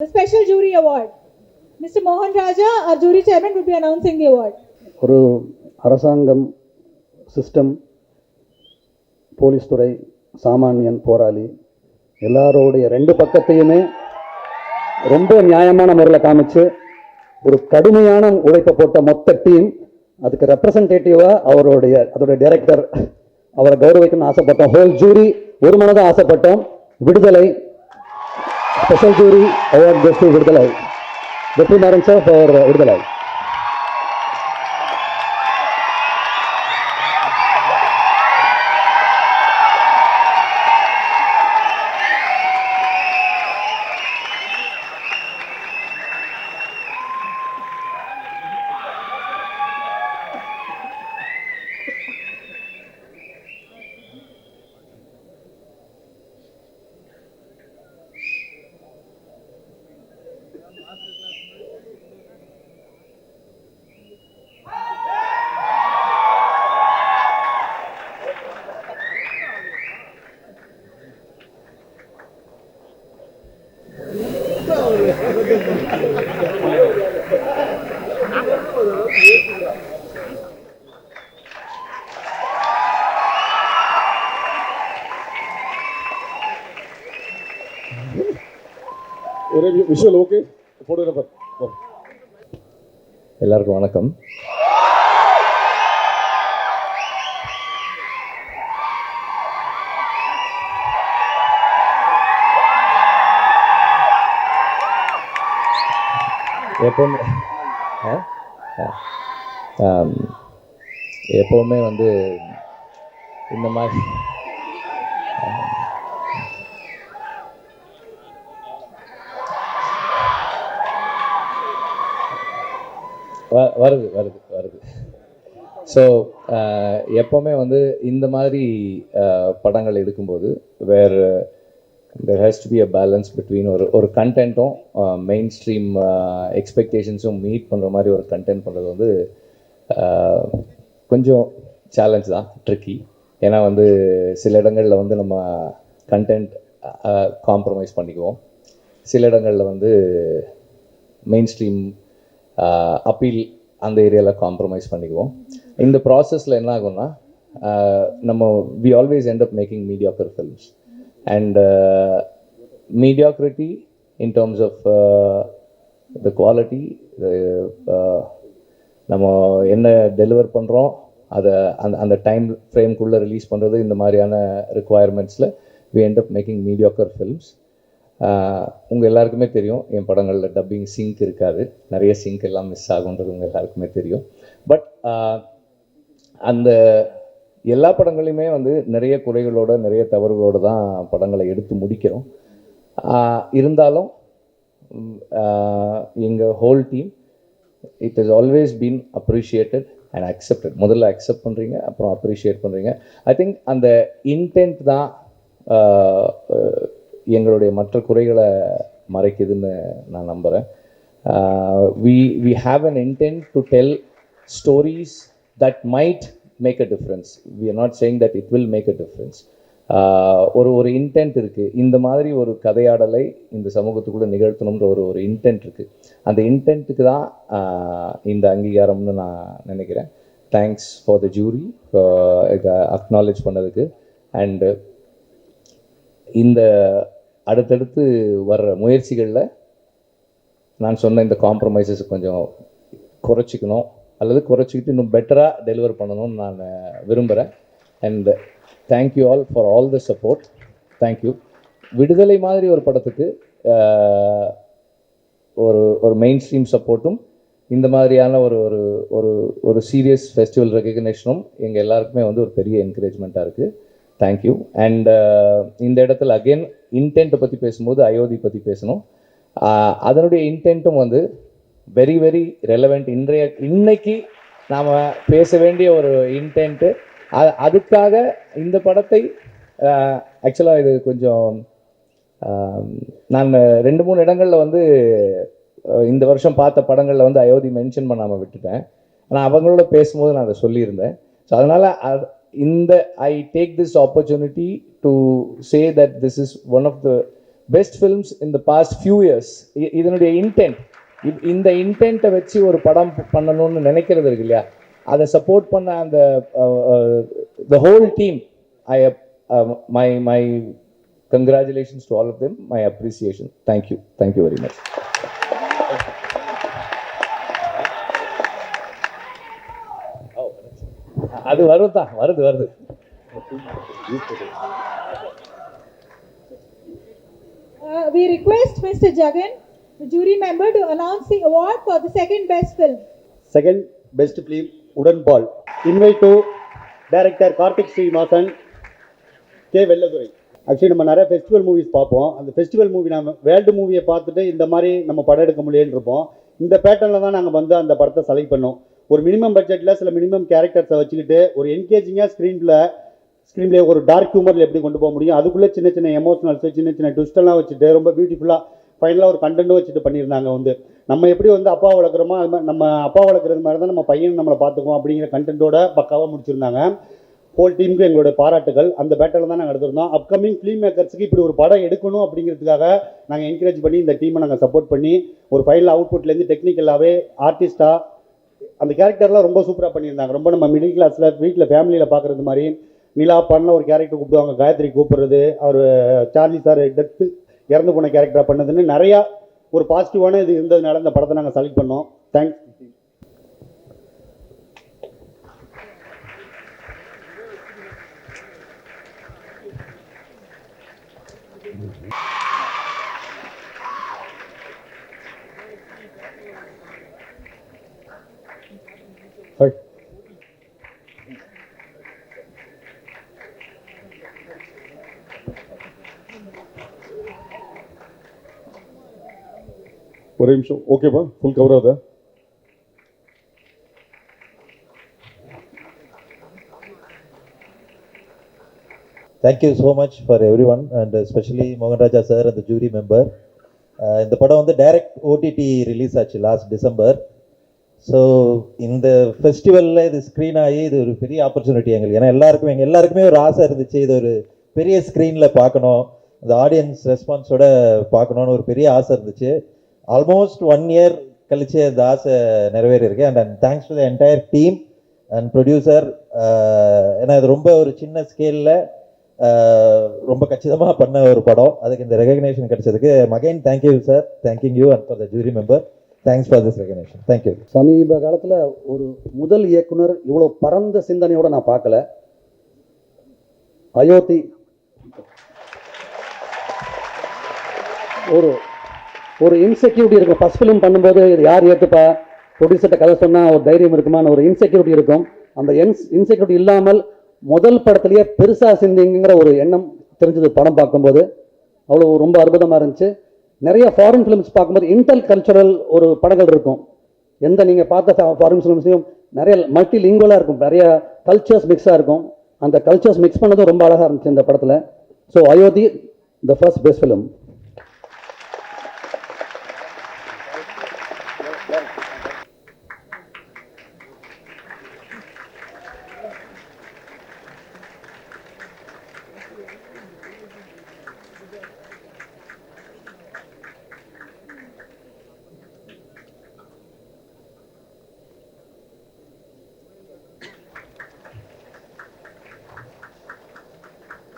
The special jury award. Mr. Mohan Raja, our jury chairman, will be announcing the award. ஒரு அரசாங்கம் system police துறை சாமானியன் போராளி எல்லாரோடைய ரெண்டு பக்கத்தையுமே ரொம்ப நியாயமான முறையில் காமிச்சு ஒரு கடுமையான உழைப்பை போட்ட மொத்த டீம் அதுக்கு ரெப்ரசன்டேட்டிவாக அவருடைய அதோடைய டைரக்டர் அவரை கௌரவிக்கணும்னு ஆசைப்பட்டோம் ஹோல் ஜூரி ஒரு மனதாக ஆசைப்பட்டோம் Viduthalai special jury award goes to Viduthalai Vetrimaaran sir for Viduthalai visual okay photographer எல்லாருக்கும் வணக்கம். எப்பவுமே எப்பவுமே வந்து இந்த மாதிரி வருது வருது வருது. ஸோ எப்போவுமே வந்து இந்த மாதிரி படங்கள் எடுக்கும்போது வேறு there has to be a balance between ஒரு ஒரு கண்டென்ட்டும் மெயின் ஸ்ட்ரீம் எக்ஸ்பெக்டேஷன்ஸும் மீட் பண்ணுற மாதிரி ஒரு கண்டென்ட் பண்ணுறது வந்து கொஞ்சம் சேலஞ்ச் தான் ட்ரிக்கி ஏன்னா வந்து சில இடங்களில் வந்து நம்ம கண்டென்ட் காம்ப்ரமைஸ் பண்ணிக்குவோம். சில இடங்களில் வந்து மெயின் ஸ்ட்ரீம் அப்பீல் அந்த ஏரியாவில் காம்ப்ரமைஸ் பண்ணிக்குவோம். இந்த ப்ராசஸில் என்ன ஆகும்னா நம்ம we always end up making mediocre films and mediocrity in terms of the quality நம்ம என்ன டெலிவர் பண்ணுறோம் அதை அந்த அந்த டைம் ஃப்ரேம்குள்ளே ரிலீஸ் பண்ணுறது இந்த மாதிரியான ரிக்குவயர்மெண்ட்ஸில் we end up making mediocre films உங்கள் எல்லாருக்குமே தெரியும் என் படங்களில் டப்பிங் சிங்க் இருக்காது. நிறைய சிங்க் எல்லாம் மிஸ் ஆகுன்றது உங்கள் எல்லாருக்குமே தெரியும். பட் அந்த எல்லா படங்களையுமே வந்து நிறைய குறைகளோட நிறைய தவறுகளோடு தான் படங்களை எடுத்து முடிக்கிறோம். இருந்தாலும் எங்கள் whole team it is always been appreciated and accepted முதல்ல அக்செப்ட் பண்ணுறீங்க அப்புறம் அப்ரிஷியேட் பண்ணுறீங்க ஐ திங்க் அந்த இன்டென்ட் தான் எங்களுடைய மற்ற குறைகளை மறைக்குதுன்னு நான் நம்புகிறேன் we we have an intent to tell stories that might make a difference we are not saying that it will make a difference ஒரு ஒரு இன்டென்ட் இருக்குது இந்த மாதிரி ஒரு கதையாடலை இந்த சமூகத்துக்குள்ளே நிகழ்த்தணுன்ற ஒரு ஒரு இன்டென்ட் இருக்குது அந்த இன்டென்ட்டுக்கு தான் uh, இந்த அங்கீகாரம்னு நான் நினைக்கிறேன். தேங்க்ஸ் ஃபார் த ஜூரி இதை அக்னாலேஜ் பண்ணதுக்கு. அண்டு இந்த அடுத்தடுத்து வர்ற முயற்சிகளில் நான் சொன்ன இந்த காம்ப்ரமைசஸ் கொஞ்சம் குறைச்சிக்கணும். அல்லது குறைச்சிக்கிட்டு இன்னும் பெட்டராக டெலிவர் பண்ணணும்னு நான் விரும்புகிறேன் and thank you all for all the support thank you Viduthalai மாதிரி ஒரு படத்துக்கு ஒரு ஒரு மெயின் ஸ்ட்ரீம் சப்போர்ட்டும் இந்த மாதிரியான ஒரு ஒரு ஒரு ஒரு சீரியஸ் ஃபெஸ்டிவல் ரெக்கக்னேஷனும் எங்கள் எல்லாருக்குமே வந்து ஒரு பெரிய என்கரேஜ்மெண்ட்டாக இருக்குது தேங்க்யூ அண்ட் uh, இந்த இடத்துல அகெயின் இன்டென்ட்டை பற்றி பேசும்போது அயோத்தி பற்றி பேசணும். அதனுடைய இன்டென்ட்டும் வந்து வெரி வெரி ரெலவெண்ட் இன்றைய இன்னைக்கு நாம் பேச வேண்டிய ஒரு இன்டென்ட்டு அது அதுக்காக இந்த படத்தை ஆக்சுவலாக இது கொஞ்சம் நான் ரெண்டு மூணு இடங்களில் வந்து இந்த வருஷம் பார்த்த படங்களில் வந்து அயோத்தி மென்ஷன் பண்ணாமல் விட்டுட்டேன். ஆனால் அவங்களோட பேசும்போது நான் அதை சொல்லியிருந்தேன். ஸோ அதனால் இந்த I take this opportunity to say that this is one of the best films the past few years இதனுடைய இன்டென்ட் இந்த இன்டென்ட்டை வச்சு ஒரு படம் பண்ணணும்னு நினைக்கிறது இருக்கு இல்லையா? அதை சப்போர்ட் பண்ண அந்த the whole team I my my congratulations to all of them my appreciation thank you thank you very much அது வரும் தான் வருது வருது. Uh, we request Mr. Jagan, the jury member, to announce the award for the second best film. Second best film Udanpaal invite to director Karthik Srinivasan K Vellathurai actually நம்ம நிறைய festival movies பார்ப்போம். அந்த festival movie நம்ம world மூவியை பார்த்துட்டு இந்த மாதிரி நம்ம படம் எடுக்க முடியலன்னு இருப்போம் இந்த பேட்டர்னில் தான் நாங்கள் வந்து அந்த படத்தை செலக்ட் பண்ணோம். ஒரு மினிமம் பட்ஜெட்டில் சில மினிமம் கேரக்டர்ஸை வச்சுக்கிட்டு ஒரு என்கேஜிங்காக ஸ்க்ரீனில் ஸ்க்ரீன்லேயே ஒரு டார்க் ஹியூமரில் எப்படி கொண்டு போக முடியும்? அதுக்குள்ளே சின்ன சின்ன எமோஷனல்ஸ் சின்ன சின்ன ட்விஸ்டெல்லாம் வச்சுட்டு ரொம்ப பியூட்டிஃபுல்லாக ஃபைனலாக ஒரு கண்டென்ட்டும் வச்சுட்டு பண்ணியிருந்தாங்க வந்து. நம்ம எப்படி வந்து அப்பா வளர்க்குறோமோ அது மாதிரி நம்ம அப்பா வளர்க்குறது மாதிரி தான் நம்ம பையன் நம்மளை பார்த்துக்குவோம் அப்படிங்கிற கண்டென்ட்டோட பக்காவாக முடிச்சிருந்தாங்க. ஹோல் டீமுக்கு எங்களோட பாராட்டுகள். அந்த பேட்டரில் தான் நாங்கள் எடுத்திருந்தோம். அப்கமிங் ஃபிலிம் மேக்கர்ஸுக்கு இப்படி ஒரு படம் எடுக்கணும் அப்படிங்கிறதுக்காக நாங்கள் என்கரேஜ் பண்ணி இந்த டீமை நாங்கள் சப்போர்ட் பண்ணி ஒரு ஃபைனல் அவுட்புட்லேருந்து டெக்னிக்கலாகவே ஆர்டிஸ்ட்டாக அந்த கேரக்டர்லாம் ரொம்ப சூப்பராக பண்ணியிருந்தாங்க. ரொம்ப நம்ம மிடில் கிளாஸில் வீட்டில் ஃபேமிலியில் பார்க்குறது மாதிரி நிலா பண்ண ஒரு கேரக்டர் கூப்பிடுவாங்க. காயத்ரி கூப்பிடுறது அவர் சார்லி சார் டெத்து இறந்து போன கேரக்டராக பண்ணதுன்னு நிறையா ஒரு பாசிட்டிவான இது இருந்ததுனால இந்த படத்தை நாங்கள் செலக்ட் பண்ணோம். தேங்க்ஸ் ஒரே நிமிஷம். ஓகேப்பா ஃபுல் கவர் ஆகுதா? Thank you so much for every one and specially Mohanraja sir அந்த ஜூரி மெம்பர் இந்த படம் வந்து டைரக்ட் ஓடிடி ரிலீஸ் ஆச்சு லாஸ்ட் டிசம்பர் ஸோ இந்த ஃபெஸ்டிவலில் இது ஸ்க்ரீன் ஆகி இது ஒரு பெரிய ஆப்பர்ச்சுனிட்டி எங்களுக்கு. ஏன்னா எல்லாருக்குமே எங்கள் எல்லாருக்குமே ஒரு ஆசை இருந்துச்சு. இது ஒரு பெரிய ஸ்க்ரீனில் பார்க்கணும். இந்த ஆடியன்ஸ் ரெஸ்பான்ஸோட பார்க்கணுன்னு ஒரு பெரிய ஆசை இருந்துச்சு. ஆல்மோஸ்ட் ஒன் இயர் கழிச்சு அந்த ஆசை நிறைவேறியிருக்கு. And and thanks to the entire team and producer ஏன்னா இது ரொம்ப ஒரு சின்ன ஸ்கேலில் ரொம்ப கச்சிதமாக பண்ண ஒரு படம். அதுக்கு இந்த ரெகக்னேஷன் கிடைச்சதுக்கு again thank you sir thank you you and for the jury member thanks for this recognition thank you சமீப காலத்தில் ஒரு முதல் இயக்குனர் இவ்வளோ பரந்த சிந்தனையோடு நான் பார்க்கல. அயோத்தி. ஒரு ஒரு இன்செக்யூரிட்டி இருக்கும். ஃபஸ்ட் ஃபிலிம் பண்ணும்போது இது யார் ஏற்றுப்பா ப்ரொடியூசர்கிட்ட கதை சொன்னால் ஒரு தைரியம் இருக்குமான ஒரு இன்செக்யூரிட்டி இருக்கும். அந்த இன்ஸ் இன்செக்யூரிட்டி இல்லாமல் முதல் படத்துலேயே பெருசாக சிந்திங்கிற ஒரு எண்ணம் தெரிஞ்சது படம் பார்க்கும்போது. அவ்வளோ ரொம்ப அற்புதமாக இருந்துச்சு. நிறைய ஃபாரின் ஃபிலிம்ஸ் பார்க்கும்போது இன்டர் கல்ச்சுரல் ஒரு படங்கள் இருக்கும். எந்த நீங்கள் பார்த்த ஃபாரின் ஃபிலிம்ஸையும் நிறைய மல்டி லிங்குவலாக இருக்கும். நிறைய கல்ச்சர்ஸ் மிக்ஸாக இருக்கும். அந்த கல்ச்சர்ஸ் மிக்ஸ் பண்ணதும் ரொம்ப அழகாக இருந்துச்சு இந்த படத்தில். So Ayothi the first best film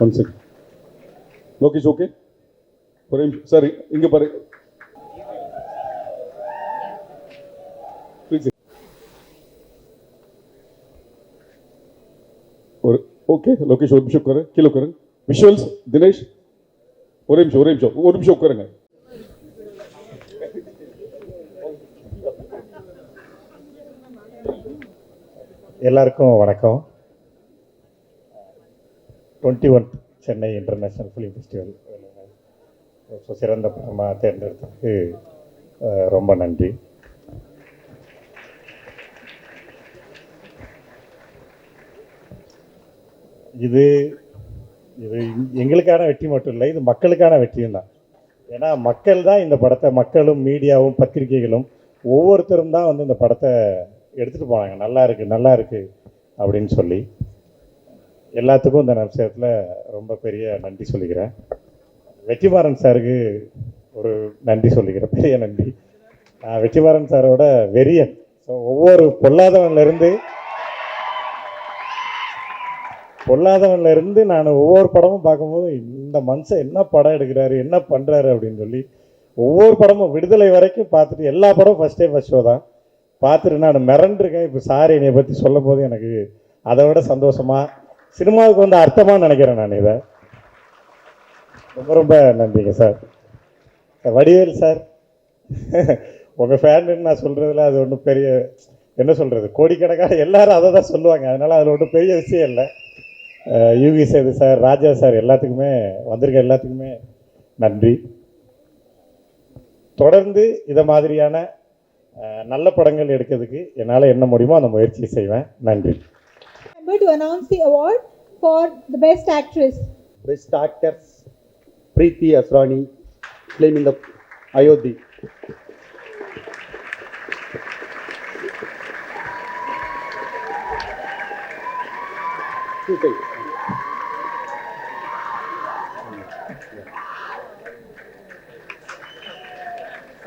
one Lokesh okay ஒரே நிமிஷம் சார் இங்க பாரு ஒரு ஓகே லோகேஷ் ஒரு நிமிஷம் உட்காரு கீழே உட்காருங்க விஷுவல்ஸ் தினேஷ் ஒரே நிமிஷம் ஒரே நிமிஷம் ஒரு நிமிஷம் உட்காருங்க எல்லாருக்கும் வணக்கம். Twenty one Chennai international film festival. So சிறந்த படமாக தேர்ந்தெடுத்ததுக்கு ரொம்ப நன்றி. இது இது எங்களுக்கான வெற்றி மட்டும் இல்லை இது மக்களுக்கான வெற்றியும் தான். ஏன்னா மக்கள் தான் இந்த படத்தை மக்களும் மீடியாவும் பத்திரிகைகளும் ஒவ்வொருத்தரும் தான் வந்து இந்த படத்தை எடுத்துகிட்டு போனாங்க. நல்லா இருக்குது நல்லா இருக்குது அப்படின்னு சொல்லி. எல்லாத்துக்கும் இந்த நிமிஷத்தில் ரொம்ப பெரிய நன்றி சொல்லிக்கிறேன். வெற்றிமாறன் சாருக்கு ஒரு நன்றி சொல்லிக்கிறேன். பெரிய நன்றி. நான் வெற்றிமாறன் சாரோட வெறியன். ஸோ ஒவ்வொரு பொல்லாதவன்லேருந்து பொல்லாதவன்லேருந்து நான் ஒவ்வொரு படமும் பார்க்கும்போது இந்த மனுஷன் என்ன படம் எடுக்கிறாரு என்ன பண்ணுறாரு அப்படின்னு சொல்லி ஒவ்வொரு படமும் விடுதலை வரைக்கும் பார்த்துட்டு எல்லா படமும் ஃபஸ்ட்டே ஃபஸ்ட் ஷோ தான். பார்த்துட்டு நான் மிரண்டிருக்கேன். இப்போ சாரி என்னை பற்றி சொல்லும் போது எனக்கு அதை விட சந்தோஷமாக சினிமாவுக்கு வந்து அர்த்தமாக நினைக்கிறேன் நான் இதை. ரொம்ப ரொம்ப நன்றிங்க சார். வடிவேல் சார் உங்கள் ஃபேன்னு நான் சொல்கிறதுல அது ஒன்றும் பெரிய என்ன சொல்கிறது கோடிக்கணக்கான எல்லாரும் அதை தான் சொல்லுவாங்க. அதனால் அதில் ஒன்றும் பெரிய விஷயம் இல்லை. அஹ் யூவி சேது சார் ராஜா சார் எல்லாத்துக்குமே வந்திருக்க எல்லாத்துக்குமே நன்றி. தொடர்ந்து இதை மாதிரியான நல்ல படங்கள் எடுக்கிறதுக்கு என்னால் என்ன முடியுமோ அந்த முயற்சியை செய்வேன். நன்றி. Member to announce the award for the best actress. Best actress Preethi Asrani film the Ayothi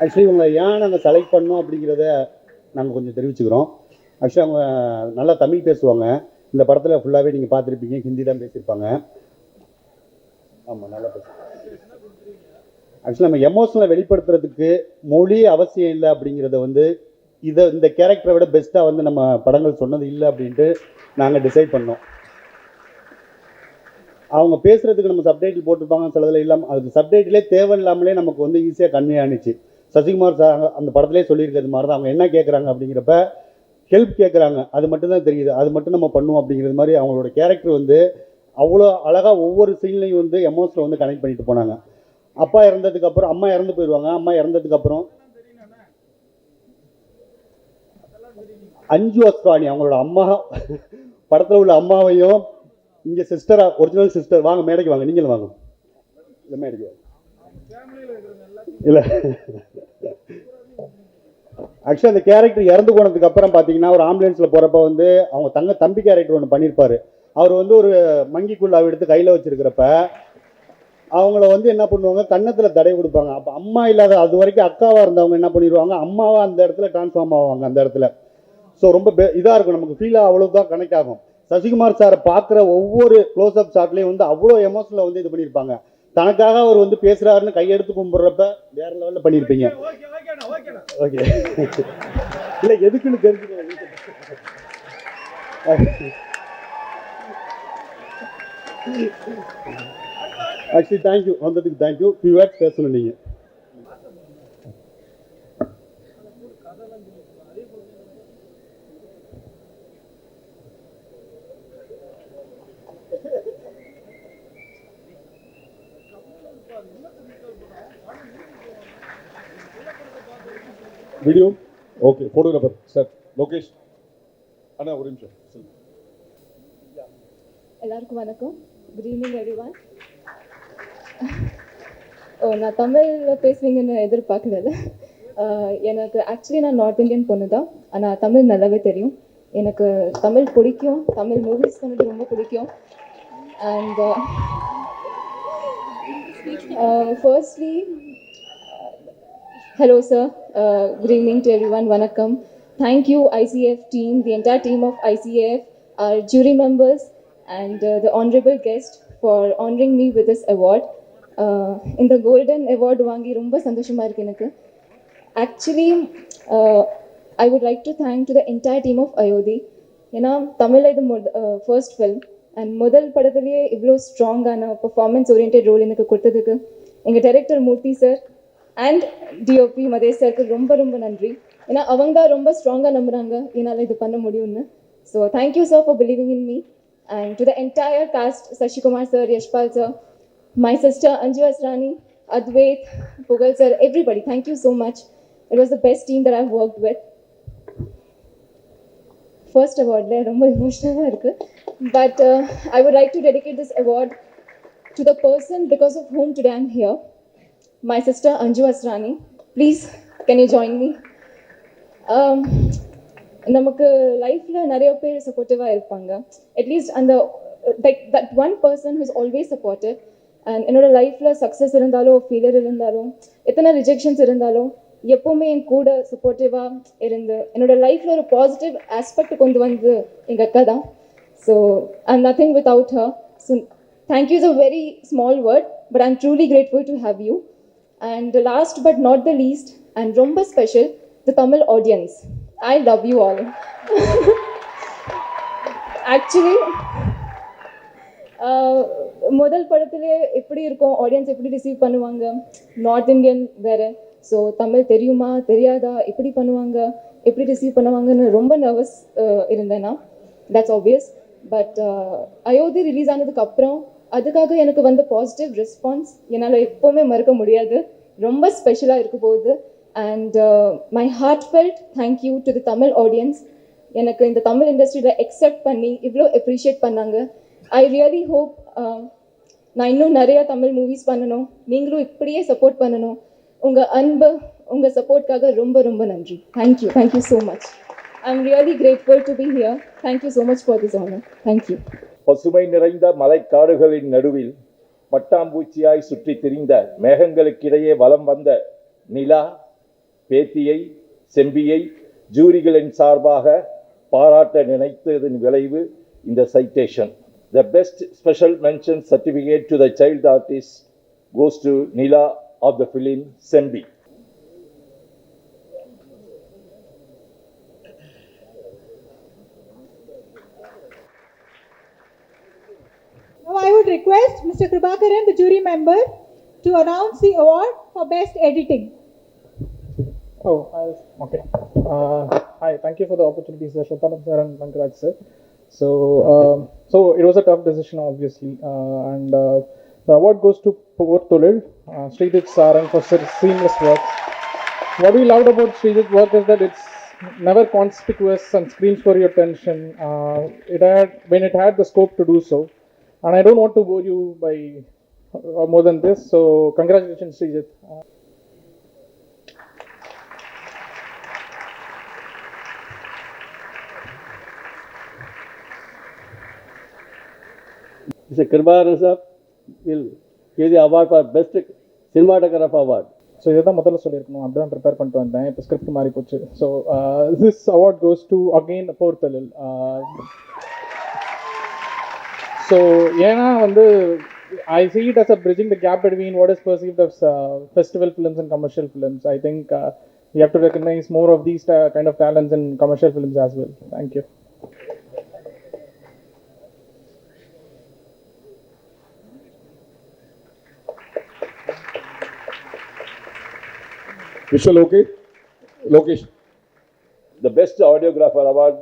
actually இவங்க ஏன் நாங்கள் செலக்ட் பண்ணோம் அப்படிங்கிறத நாங்கள் கொஞ்சம் தெரிவிச்சுக்கிறோம். ஆக்சுவலி அவங்க நல்லா தமிழ் பேசுவாங்க. இந்த படத்தில் ஃபுல்லாகவே நீங்கள் பார்த்துருப்பீங்க. ஹிந்தி தான் பேசியிருப்பாங்க. ஆமாம் நல்லா ஆக்சுவலாக நம்ம எமோஷனலை வெளிப்படுத்துறதுக்கு மொழி அவசியம் இல்லை அப்படிங்கிறத வந்து இதை இந்த கேரக்டரை விட பெஸ்ட்டாக வந்து நம்ம படங்கள் சொன்னது இல்லை அப்படின்ட்டு நாங்கள் டிசைட் பண்ணோம். அவங்க பேசுகிறதுக்கு நம்ம சப்டைட்டில் போட்டிருப்பாங்க சிலதில் இல்லாமல் அதுக்கு சப்டைட்டிலே தேவையில்லாமலே நமக்கு வந்து ஈஸியாக கன்வே ஆனிச்சு. சசிகுமார் சார் அந்த படத்திலே சொல்லியிருக்கிறது மாதிரி தான் அவங்க என்ன கேட்குறாங்க அப்படிங்கிறப்ப ஹெல்ப் கேட்குறாங்க அது மட்டும்தான் தெரியுது. அது மட்டும் நம்ம பண்ணுவோம் அப்படிங்கிறது மாதிரி அவங்களோட கேரக்டர் வந்து அவ்வளோ அழகாக ஒவ்வொரு சீன்லையும் வந்து எமோஷனில் வந்து கனெக்ட் பண்ணிட்டு போனாங்க. அப்பா இறந்ததுக்கப்புறம் அம்மா இறந்து போயிடுவாங்க அம்மா இறந்ததுக்கப்புறம் அஞ்சு அஸ்வானி அவங்களோட அம்மா படத்தில் உள்ள அம்மாவையும் இங்கே சிஸ்டரா ஒரிஜினல் சிஸ்டர் வாங்க மேடைக்கு வாங்க நீங்களும் வாங்க. இல்லை மேடைக்கு வாங்க. இல்லை. ஆக்சுவலி அந்த கேரக்டர் இறந்து போனதுக்கு அப்புறம் பார்த்தீங்கன்னா ஒரு ஆம்புலன்ஸில் போகிறப்ப வந்து அவங்க தங்க தம்பி கேரக்டர் ஒன்று பண்ணியிருப்பாரு அவர் வந்து ஒரு மங்கிக்குள்ளாவை எடுத்து கையில் வச்சிருக்கிறப்ப அவங்கள வந்து என்ன பண்ணுவாங்க? கன்னத்தில் தடை கொடுப்பாங்க. அப்போ அம்மா இல்லாத அது வரைக்கும் அக்காவாக இருந்தவங்க என்ன பண்ணிடுவாங்க அம்மாவாக அந்த இடத்துல டிரான்ஸ்ஃபார்ம் ஆவாங்க அந்த இடத்துல. ஸோ ரொம்ப இதாக இருக்கும். நமக்கு ஃபீலாக அவ்வளோதான் கனெக்ட் ஆகும். சசிகுமார் சாரை பார்க்குற ஒவ்வொரு க்ளோஸ் அப் ஷாட்லேயும் வந்து அவ்வளோ எமோஷனில் வந்து இது பண்ணியிருப்பாங்க தனக்காக அவர் வந்து பேசுகிறாருன்னு கையெடுத்து கும்பிட்றப்ப வேற லெவலில் பண்ணியிருப்பீங்க. ஓகே இல்லை எதுக்குன்னு தெரிஞ்சுக்கணும் ஆக்சுவலி தேங்க்யூ வந்ததுக்கு தேங்க்யூ ஃபியூ வேர்ட்ஸ் பேசணும் நீங்கள் video okay photographer sir Lokesh அண்ணா ஒரு நிமிஷம். எல்லாருக்கும் வணக்கம். குட் ஈவினிங் எவ்ரி ஒன் ஓ நான் தமிழில் பேசுவீங்கன்னு எதிர்பார்க்கல. எனக்கு ஆக்சுவலி நான் நார்த் இந்தியன் பொண்ணு தான். ஆனால் தமிழ் நல்லாவே தெரியும். எனக்கு தமிழ் பிடிக்கும். தமிழ் மூவிஸ் பண்ணது ரொம்ப பிடிக்கும். And firstly Hello, sir. Uh, good evening to everyone. Vanakkam. Thank you, ICF team, the entire team of ICF, our jury members, and uh, the honorable guest for honoring me with this award. இந்த golden award வாங்கி ரொம்ப சந்தோஷமாக இருக்குது எனக்கு actually I would like to thank to the entire team of Ayothi ஏன்னா தமிழில் இது first film and முதல் படத்துலேயே இவ்வளோ ஸ்ட்ராங்கான பர்ஃபார்மன்ஸ் ஓரியன்ட் ரோல் எனக்கு கொடுத்ததுக்கு எங்கள் director Murthy sir and DOP Madhesh சாருக்கு ரொம்ப ரொம்ப நன்றி ஏன்னா அவங்க தான் ரொம்ப ஸ்ட்ராங்காக நம்புகிறாங்க என்னால் இது பண்ண முடியும்னு so thank you sir for believing in me and to the entire cast Sasikumar sir Yashpal sir my sister Anju Asrani Advaith Pugazh sir everybody thank you so much it was the best team that I've work with first அவார்டில் ரொம்ப இமோஷ்னலாக இருக்குது but I would like to dedicate this award to the person because of whom today I'm here My sister Anju Asrani. Please, can you join me? Um, நமக்கு லைஃப்பில் நிறைய பேர் சப்போர்ட்டிவாக இருப்பாங்க at least அந்த like that one person who's always supportive and என்னோட லைஃப்பில் success இருந்தாலும் ஃபெயிலியர் இருந்தாலும் எத்தனை ரிஜெக்ஷன்ஸ் இருந்தாலும் எப்போவுமே என் கூட சப்போர்ட்டிவாக இருந்து என்னோட லைஃப்பில் ஒரு பாசிட்டிவ் ஆஸ்பெக்ட் கொண்டு வந்து எங்கள் அக்கா தான் so I'm nothing without her so thank you is a very small word but I truly grateful to have you and last but not the least and ரொம்ப special the Tamil audience I love you all actually முதல் படத்துலேயே எப்படி இருக்கும் audience எப்படி receive பண்ணுவாங்க north Indian வேறு so Tamil தெரியுமா தெரியாதா எப்படி பண்ணுவாங்க எப்படி ரிசீவ் பண்ணுவாங்கன்னு ரொம்ப நர்வஸ் இருந்தேன் நான் that's obvious but Ayothi release ஆனதுக்கு அப்புறம் அதுக்காக எனக்கு வந்த பாசிட்டிவ் ரெஸ்பான்ஸ் என்னால் எப்போவுமே மறக்க முடியாது. ரொம்ப ஸ்பெஷலாக இருக்க போகுது. And my heartfelt thank you to the Tamil audience எனக்கு இந்த தமிழ் இண்டஸ்ட்ரியில் எக்ஸெப்ட் பண்ணி இவ்வளோ அப்ரிஷியேட் பண்ணாங்க. ஐ ரியலி ஹோப் நான் இன்னும் நிறையா தமிழ் மூவிஸ் பண்ணணும். நீங்களும் இப்படியே சப்போர்ட் பண்ணணும். உங்கள் அன்பு உங்கள் சப்போர்ட்காக ரொம்ப ரொம்ப நன்றி. Thank you thank you so much I am really grateful to be here thank you so much for this honour thank you பசுமை நிறைந்த மலைக்காடுகளின் நடுவில் பட்டாம்பூச்சியாய் சுற்றித் திரிந்த மேகங்களுக்கிடையே வலம் வந்த நிலா பேத்தியை செம்பியை ஜூரிகளின் சார்பாக பாராட்ட நினைத்ததன் விளைவு இந்த citation the best special mention certificate to the child artist goes to Nila of the film Sembi request Mr. Kribakaran, the jury member, to announce the award for best editing. Oh, I'll, okay. Uh, hi, thank you for the opportunity, sir. Shantanam sir and sir. So, um, so it was a tough decision, obviously, uh, and uh, the award goes to Pavur Tolil, uh, Sridhar Saran for se- seamless work. What we loved about Sridhar's work is that it's never conspicuous and screams for your attention. Uh, it had when it had the scope to do so, and I don't want to bore you by uh, more than this. So, congratulations, Srijit. Uh, Mr. Kribakaran sir will give the award for best cinematographer award. So இதுதான் முதல்ல சொல்லியிருக்கணும் அப்படிதான் prepare பண்ணிட்டு வந்தேன் இப்போ script மாறி போச்சு uh, so this award goes to again போர்த்தலில் so ஏன்னா வந்து I see it as a bridging the gap between what is perceived as uh, festival films and commercial films. I think uh, we have to recognize more of these uh, kind of talents in commercial films as well. Thank you. Visual okay? Lokesh. The best audiographer award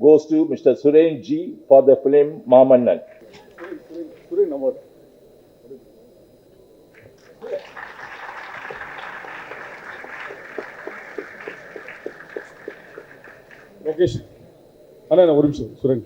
goes to Mr. Suren G for the film Mamannan. Lokesh. அண்ணா ஒரு நிமிஷம் சுரங்க